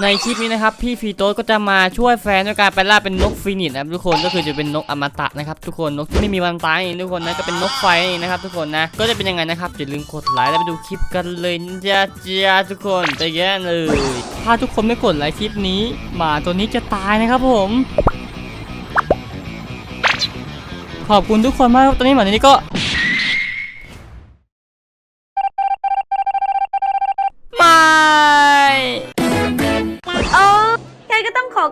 ในคลิปนี้นะครับพี่ฟีโต้ก็จะมาช่วยแฟนด้วยการไปล่าเป็นนกฟีนิชนะครับทุกคนก็คือจะเป็นนกอมตะนะครับทุกคนนกที่ไม่มีวันตายทุกคนนะก็เป็นนกไฟนะครับทุกคนนะก็จะเป็นยังไงนะครับอย่าลืมกดไลค์แล้วไปดูคลิปกันเลยจ้าจ้าทุกคนไปแย่เลยถ้าทุกคนไม่กดไลค์คลิปนี้หมาตัวนี้จะตายนะครับผม ขอบคุณทุกคนมากครับตอนนี้หมาตัวนี้ก็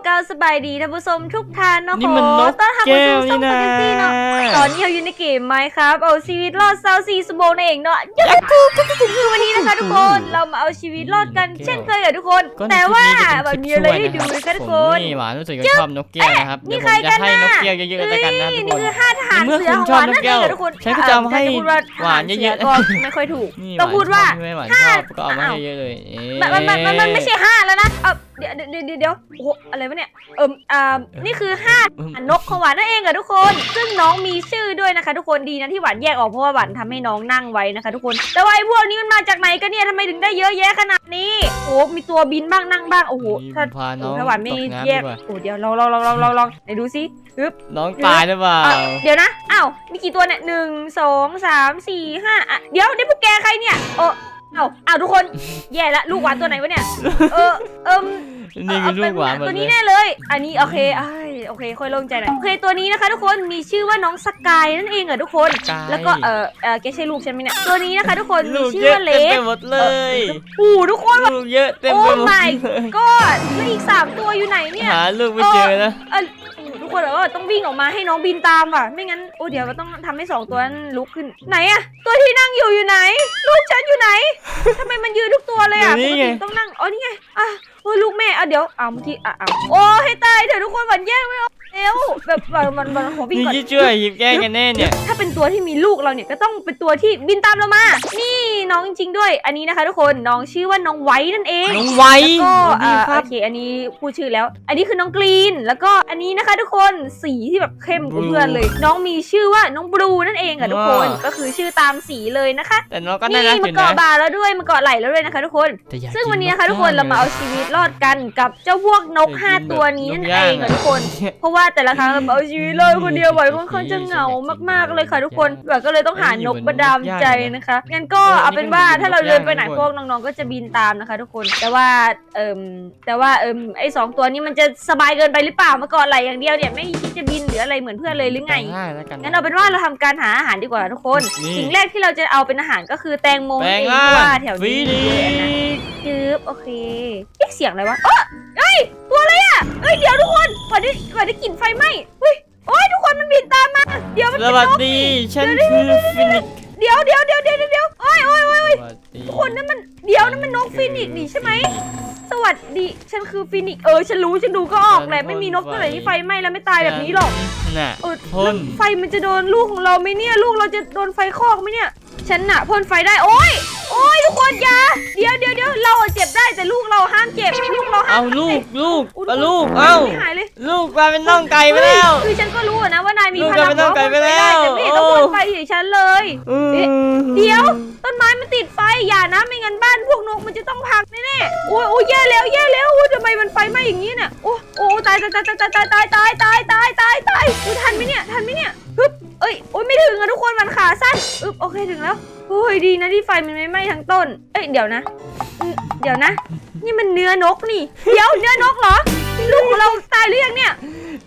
ครก็ต้องขอกล่าวสบายดีท่านผู้ชมทุกท่านเนาะนี่มันนกต้อนรับแก้เข้าวสู่ช่นี่องนะคอนเทนต์เนาะตอนนี้เราอยู่ในเกมไหมครับ เอาชีวิตรอดเซาซีสโบนั่นเองเนาะยักกูก็ถึงคือวันนี้นะคะทุกคนเรามาเอาชีวิตรอดกันเช่นเคยกับทุกคนก็ในแต่คลิปว่านี้จะแบเป็บนมีคลิปอะไรช่วยให้นะดูครับนะคะทุกผคมนนี่หวานรู้สึกจะชอบนกแก้วนะครับนี่เดี๋ยวผมใครจะกันให้นน่ะกแก้วเยอะๆแล้วกันนะทุกนี่คนคือห้าทหารเมื่อเสือคุณของชหอบวานนั่นนกแก้เองวค่ะทุกคนฉันก็จะเอาให้แต่พูดว่าหวานเยอะๆทหรสืก็ไม่ค่อยถูกนี่ต้องพูดว่าหนชอบที่ไม่หวานห้าชอบก็เอามาให้เยอะเลยเอ๊ะมันมันมันมันไม่ใช่ห้าแล้วนะ เอาเดี๋ยวเดี๋ยวเดี๋ยวเดี๋ยวโอ้โหอะไรวะเนี่ยเอิมอ่านี่คือห้าอืมนกของหวานนั่นเองอะทุกคน ซึ่งน้องมีชื่อด้วยนะคะ ทุกคนดีนะที่หวานแยกออกเพราะว่าหวานทำให้น้องนั่งไว้นะคะ ทุกคนแต่ว่าไอ้พวกนี้มันมาจากไหนกันเนี่ยทำไมถึงได้เยอะแยะขนาดนี้โอ้โหมีตัวบินบ้างนั่งบ้างโอ้โหนี่ถ้าพาน้โอ้องโหถ้าหวานไม่ตกน้ำแยดีกกว่าโอ้เดี๋ยวลองลองลองลองลองลองไหนดูซิอึ๊บน้องตายหรือเปล่าอะเดี๋ยวนะอ้าวมีกี่ตัวเนี่ยหนึ่งสองสามสี่ห้าอะเดี๋ยวนี่พวกแกใครเนี่ยเออเอ้าอ้าวทุกคน แย่ละ ลูกหวานตัวไหนวะเนี่ย เออ เอิม นี่คือลูกหวานหมดตัวเลนี้ย แน่เลย อันนี้โอเคอ้ายโอเค ค่อยโล่งใจหน่อยโอเคตัวนี้นะคะ ทุกคนมีชื่อว่าน้องสกายนั่นเองเหรอทุกคนกาย แล้วก็เออเออแกใช่ลูกฉันไหมเนี่ยตัวนี้นะคะ ทุกคนมีลูกชื่อเยอะว่าเลเต็มไปสหมดเลย โอ้โหทุกคนลูกเยอะเต็มโอ้ ไปหมด my เลยก็แล้วอีกสามตัวอยู่ไหนเนี่ย หาลูกไม่เจอนะ เออโอ้โหทุกคนแบบว่าต้องวิ่งออกมาให้น้องบินตามว่ะ ไม่งั้น โอ้เดี๋ยวเราต้องทำให้สองตัวนั้นลุกขึ้น ไหนอะตัวที่นั่งอยู่อยู่ไหนลูกฉันอยู่ไหนทำไมมันยืนทุกตัว เลยอะปอยู่กนี่ไง ติต้องนั่งอ๋อนี่ไงอะโอ้ยลูกแม่อะเดี๋ยวอะเมื่อกี้อะอะโอ้ให้ตายเถอะทุกคนหวันแย่งไม่ออกเร็วแบบแบบมันมันขอวิ่งนี่ก่อน ที่ช่วยหยิบแกล้งกันแน่เนี่ย ถ้าเป็นตัวที่มีลูกเราเนี่ยก็ต้องเป็นตัวที่บินตามเรามา นี่น้องจริง ๆ ด้วย อันนี้นะคะทุกคน น้องชื่อว่าน้องไว้นั่นเอง น้องไว้แล้วก็สวัสดีอ่าครัโอบเค อันนี้พูดชื่อแล้ว อันนี้คือน้องกรีน แล้วก็อันนี้นะคะทุกคน สีที่แบบเข้มกว่า Blue เพื่อนเลย น้องมีชื่อว่าน้องบลูนั่นเองค่ะทุกคนว้าก็คือชื่อตามสีเลยนะคะ แต่น้องก็น่ารักนี่อมายู่นะเกาะบ่าแล้วด้วยมาเกาะไหล่แล้วด้วยนะคะทุกคนแต่อยากซึ่งกิวันนี้กนะคะทุกคนย่งเรามาเอาชีวิตรอดกันกับเจ้าพวกนกอยากกินห้าแบบตัวนี้นั่นนกย่าเองงค่ะทุกคน เพราะว่าแต่ละครั้งเราเอาชีวิตรอดคนเดียวไหวค่อนข้างจะเหงามากๆเลยค่ะทุกคนแบบก็เลยต้องหานกประดามใจนะคะงั้นก็เอาเป็นว่าถ้าเราเดินไปไหนพวกน้องๆก็จะบินตามนะคะ ทุกคนแต่ว่าเอิมแต่ว่าเอิมไอสองตัวนี้มันจะสบายเกินไปหรือเปล่ามาก่อนไหลอย่างเดียวเนี่ยไม่คิดจะบินหรืออะไรเหมือนเพื่อนเลยหรือไงง่ายแล้วกันงั้นเอาเป็นว่าเราทำการหาอาหารดีกว่าทุกคนนี่สิ่งแรกที่เราจะเอาเป็นอาหารก็คือแตงโมแปลนั่นงเองร่าเพราะว่างแถวฟรีนี้ดีเยอะนะจึ๊บโอเคเอ๊ะเสียงอะไรวะเอ้อเอ้ย ตัวอะไรอะเอ้ย เดี๋ยวทุกคนก่อนได้ก่อนได้กลิ่นไฟไหม้เฮ้ย โอ้ยทุกคนมันบินตามมา เดี๋ยวมันสเป็นวัสนกดีนี่ฉันคือฟินิกซ์เดี๋ยวเดี๋ยวเดี๋ยวเดี๋ยวเดี๋ยวโอ้ยโอ้ยโอ้ยสวัสดีทุกคนนั่นมัน เดี๋ยวนั่นมันนกฟินิกซ์นี่ใช่ไหม สวัสดี ฉันคือฟินิกซ์เออ ฉันรู้ ฉันดูก็ออกแหละ ไม่มีนกตัวไหนที่ไฟไหม้แล้วไม่ตายแบบนี้หรอกน่ะเออพ่นไฟมันจะโดนลูกของเราไหมเนี่ย ลูกเราจะโดนไฟคอกไหมเนี่ย ฉันน่ะพ่นไฟได้ โอ้ย โอ้ยทุกคนอย่า เดี๋ยวเดี๋ยวเดี๋ยวเราอะเจ็บได้แต่ลูกเราห้ามเจ็บ ลูกเราห้าเอามลูกลูกอุ๊ยเอาลูกทุคนเอาไม่หายเลย ลูกกลายเป็นน่องไก่ไปแล้วเฮ้ยคือฉันก็รู้อะนะว่านายมีลูกพกลายลังเป็นน่องไก่ไปแล้ว แต่ไม่เห็นต้องโอ้พ่นไฟใส่ฉันเลย เอ๊ะเดี๋ยว ต้นไม้มันติดไฟอย่านะไม่งั้นบ้านพวกนกมันจะต้องพังแน่ๆโอ้ยโอ้ยแย่แล้วแย่แล้วโอ้ยทำไมมันไฟไหม้อย่างนี้เนี่ยโอ้โอ้ตายตายตายตายตายตายตายตายตายตายตายดูทันไหมเนี่ยทันไหมเนี่ยฮึบเอ้ยโอ้ยไม่ถึงอะทุกคนมันขาสั้นอึบโอเคถึงแล้วโอ้ยดีนะที่ไฟมันไม่ไหม้ทั้งต้น เอ้ยเดี๋ยวนะ เดี๋ยวนะ นี่มันเนื้อนกนี่ เดี๋ยวเนื้อนกเหรอลูกของเราตายหรือยังเนี่ย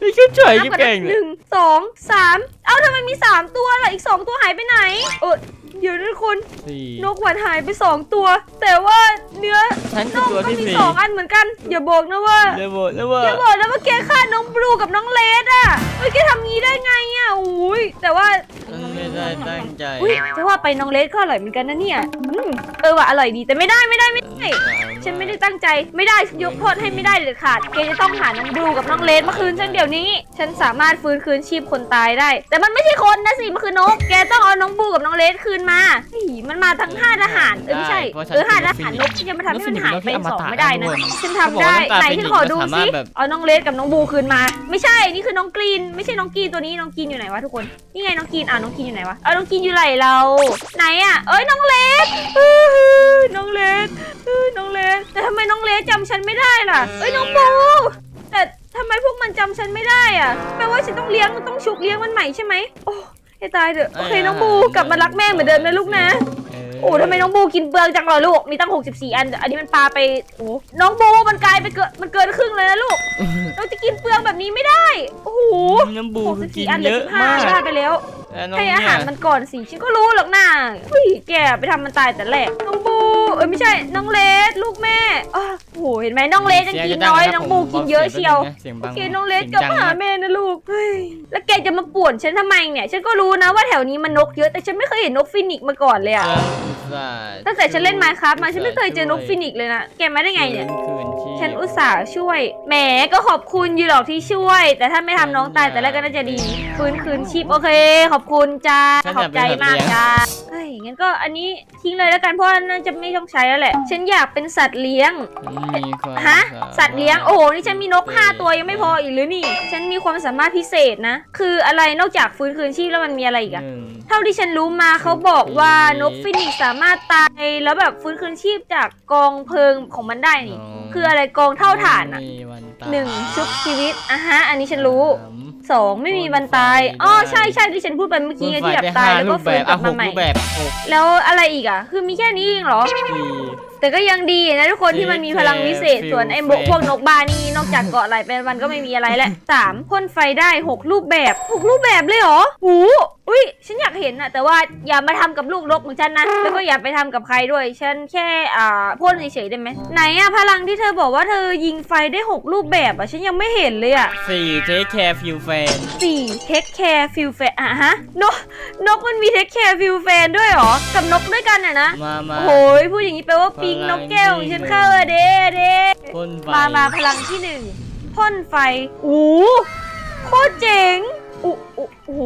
นี่คิดเฉยนับกิ๊บก่อนเก่งหนึ่งสองสามเอ้าทำไมมีสามตัวล่ะอีกสองตัวหายไปไหนเออ ดี๋ยวนะทุกคนสี่นกหวานหายไปสองตัว แต่ว่าเนื้อฉันนคือกตัวก็ที่มีสี่สองอันเหมือนกัน อย่าบอกนะว่าเดี๋ยวบอกแล้วว่าอย่าบอกนะว่าแกฆ่าน้องบลูกับน้องเลดอะเฮ้ยแกทำงี้ได้ไงอะอุ้ยแต่ว่าฉัน ไม่ได้ตั้งใจอุ้ยจะว่าไปน้องเลดก็อร่อยเหมือนกันนะเนี่ยอืมเออว่ะอร่อยดีแต่ไม่ได้ไม่ได้ไม่ได้ ฉันไม่ได้ตั้งใจไม่ได้ยกโทษให้ไม่ได้เด็ดขาดแกจะต้องหาน้องบลูกับน้องเลดมาคืนฉันเดี๋ยวนี้ ฉันสามารถฟื้นคืนชีพคนตายได้ แต่มันไม่ใช่คนนะสิมันคือนก แกต้องเอาน้องบลูกับน้องเลดคืนมาเฮ้ยมันมาทั้งห้าทหารเออไม่ใช่เออห้าทหารนกที่จะมาทำให้มันหายไปสองไม่ได้นะฉันทำได้ไหนฉันขอดูสิเอาน้องเลดกับน้องบลูคืนมา ไม่ใช่นี่คือน้องกรีน ไม่ใช่น้องกรีนตัวนี้น้องกรีนอยู่ไหนวะทุกคนนี่ไงน้องกรีนอะน้องกรีนอยู่ไหนอยู่ไหนวะเอาน้องกินอยู่ไหนเรา ไหนอะเอ้ยน้องเลสเอ้ยน้องเลสเอ้ยน้องเลสแต่ทำไมน้องเลสจำฉันไม่ได้ล่ะเอ้ยน้องบูแต่ทำไมพวกมันจำฉันไม่ได้อะแปลว่าฉันต้องเลี้ยงต้องชุบเลี้ยงมันใหม่ใช่ไหมโอ้ให้ตายเถอะโอเคน้องบูกลับมารักแม่เหมือนเดิมนะลูกนะโอ้ทำไมน้องบูกินเปลืองจังเลยลูก มีตั้ง 64 อัน อันนี้มันปลาไป โอ้ น้องบูมันกลายไปเกินมันเกินครึ่งเลยนะลูก เราจะกินเปลืองแบบนี้ไม่ได้ โอ้โห น้ำบูคือกิน64อันเหเยลืออะ15มากได้ไปแล้ว แล้วน้องให้เนี่อาหารยมันก่อนสิฉันก็รู้หรอกนะเฮ้ยแกไปทำมันตายแต่แรกน้องบู เอ้ยไม่ใช่น้องเลสลูกแม่อ้าวโอ้โหเห็นไหมน้องเลสยังกินน้อยน้องบูกินเยอะเชียว เสียงบังโอเคน้องเลสกลับมาหาแม่นะลูก เฮ้ย แล้วแกจะมาป่วนฉันทำไมเนี่ย ฉันก็รู้นะว่าแถวนี้มันนกเยอะ แต่ฉันไม่เคยเห็นนกฟินิกซ์มาก่อนเลยอะ ตั้งแต่ฉันเล่น Minecraft มาฉันไม่เคยเจอนกฟินิกซ์เลยนะ แกมาได้ไงเนี่ย คืนชีพฉันอุตส่าห์ช่วย แหมก็ขอบคุณอยู่หรอกที่ช่วย แต่ถ้าไม่ทำน้องตายแต่แรกก็น่าจะดี ฟื้นคืนชีพโอเค ขอบคุณจ้า ขอบใจมากจ้าเฮ้ยงั้นก็อันนี้ทิ้งเลยแล้วกันเพราะว่าน่าจะไม่ต้องใช้แล้วแหละ ฉันอยากเป็นสัตว์เลี้ยง มีความฮะ สามารถสัตว์เลี้ยงโอ้โหนี่ฉันมีนก5ตัวยังไม่พออีกหรือนี่ ฉันมีความสามารถพิเศษนะ คืออะไรนอกจากฟื้นคืนชีพแล้วมันมีอะไรอีกอะ หนึ่ง เท่าที่ฉันรู้มาเขาบอกว่านกฟินิกซ์สามารถตายแล้วแบบฟื้นคืนชีพจากกองเพลิงของมันได้นี่คืออะไรกองเท่าฐานอะมีวันตายหนึ่งชุบชีวิตอะฮะ อันนี้ฉันรู้ สาม สองไม่มีวันตายอ๋อใช่ใช่ที่ฉันพูดไปเมื่อกี้ไงที่แบบตายแล้วก็ฟื้นกลับมาใหม่รูปแบบหกแล้วอะไรอีกอะ คือมีแค่นี้เองเหรอสี่ แต่ก็ยังดีนะทุกคนที่มันมีพลังวิเศษฟิลส่วนไอ้เฟพวกพวกนกบ้านี่นอกจากเกาะไหลเป็นวันก็ไม่มีอะไรแหละสามพ่นไฟได้หกรูปแบบหกรูปแบบเลยเหรอหูอุ้ยฉันอยากเห็นอะแต่ว่าอย่ามาทำกับลูกนกของฉันนะแล้วก็อย่าไปทำกับใครด้วย ฉันแค่อ่าพ่นเฉยๆได้ไหมไหนอะพลังที่เธอบอกว่าเธอยิงไฟได้หกรูปแบบอะฉันยังไม่เห็นเลยอะสี่เทคแคร์ฟิลแฟนสี่เทคแคร์ฟิลแฟนอะฮะนกนกมันมีเทคแคร์ฟิลแฟนด้วยเหรอกับนกด้วยกันอะนะมามาโอ้ยพูดอย่างนี้แปลว่าปิงนกแก้วของฉันเข้าอะเด้เด้พ่นไฟมามาพลังที่หนึ่งพ่นไฟโอ้โหโคตรเจ๋งอู้อู้โอ้โห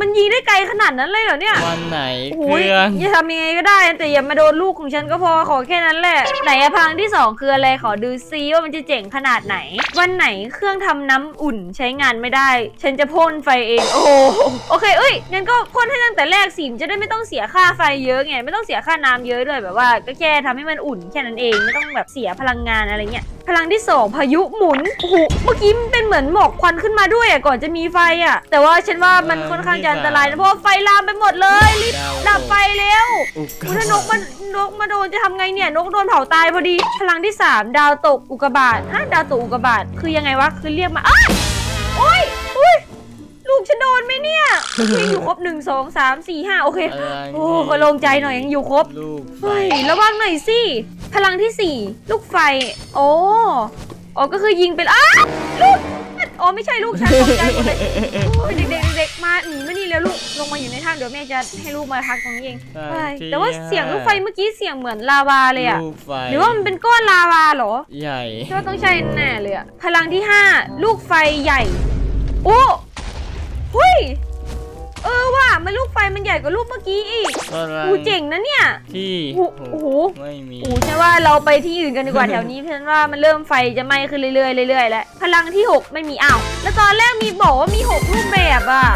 มันยิงได้ไกลขนาดนั้นเลยเหรอเนี่ย วันไหนโอ้เคยรื่องอย่าทำยังไงก็ได้แต่อย่ามาโดนลูกของฉันก็พอขอแค่นั้นแหละ ไหนอะพลังที่สองคืออะไรขอดูซิว่ามันจะเจ๋งขนาดไหน วันไหนเครื่องทำน้ำอุ่นใช้งานไม่ได้ ฉันจะพ่นไฟเอง โอ้โหโอเคเอ้ยงั้นก็พ่นให้ตั้งแต่แรกสิมนจะได้ไม่ต้องเสียค่าไฟเยอะไงไม่ต้องเสียค่าน้ำเยอะด้วยแบบว่า ก็แค่ทำให้มันอุ่นแค่นั้นเองไม่ต้องแบบเสียพลังงานอะไรเงี้ยพลังที่สองพายุหมุนโอ้โหเมื่อกี้มันเป็นเหมือนหมอกควันขึ้นมาด้วยอะก่อนจะมีไฟอะแต่ว่าฉันว่ามันค่อนข้างจะอันตรายนะเพราะว่าไฟลามไปหมดเลยรีบดาวดับไฟเร็วอุกอุ๊ยถ้านกมันนกมาโดนจะทำไงเนี่ยนกโดนเผาตายพอดีพลังที่3ดาวตกอุกกาบาตฮะดาวตกอุกกาบาตคือยังไงวะคือเรียกมาอ้าวโอ้ยโอ้ยลูกฉันโดนไหมเนี่ยยังอยู่ครบหนึ่งสองสามสี่ห้าโอเคพลังโอ้ก็โลงใจหน่อยยังอยู่ครบลูกไฟเฮ้ยระวังหน่อยสิพลังที่4ลูกไฟ โอ้อ๋อก็คือยิงเป็นอ้าลูกอ๋อไม่ใช่ลูกฉันตกใจหมดเลยโอ้ยเด็กๆเด็กๆมา หนีมานี่แล้วลูกลงมาอยู่ในถ้ำเดี๋ยวแม่จะให้ลูกมาพักตรงนี้เองใช่ใช่แต่ว่าเสียงลูกไฟเมื่อกี้เสียงเหมือนลาวาเลยอะลูกไฟหรือว่ามันเป็นก้อนลาวาเหรอใหญ่คิดว่าต้องใช่แน่เลยอะพลังที่ 5 ลูกไฟใหญ่โอ้เฮ้ยเออว่ะมันลูกไฟมันใหญ่กว่าลูกเมื่อกี้อีกพลังอูเจ๋งนะเนี่ย ที่โอ้โหโอ้โห ไม่มีอูฉันว่าเราไปที่อื่นกันดีกว่าแถวนี้ฉันว่ามันเริ่มไฟจะไหม้ขึ้นเรื่อยๆเรื่อยๆแล้วพลังที่ 6 ไม่มีอ้าวแล้วตอนแรกมีบอกว่ามี 6 รูปแบบอะ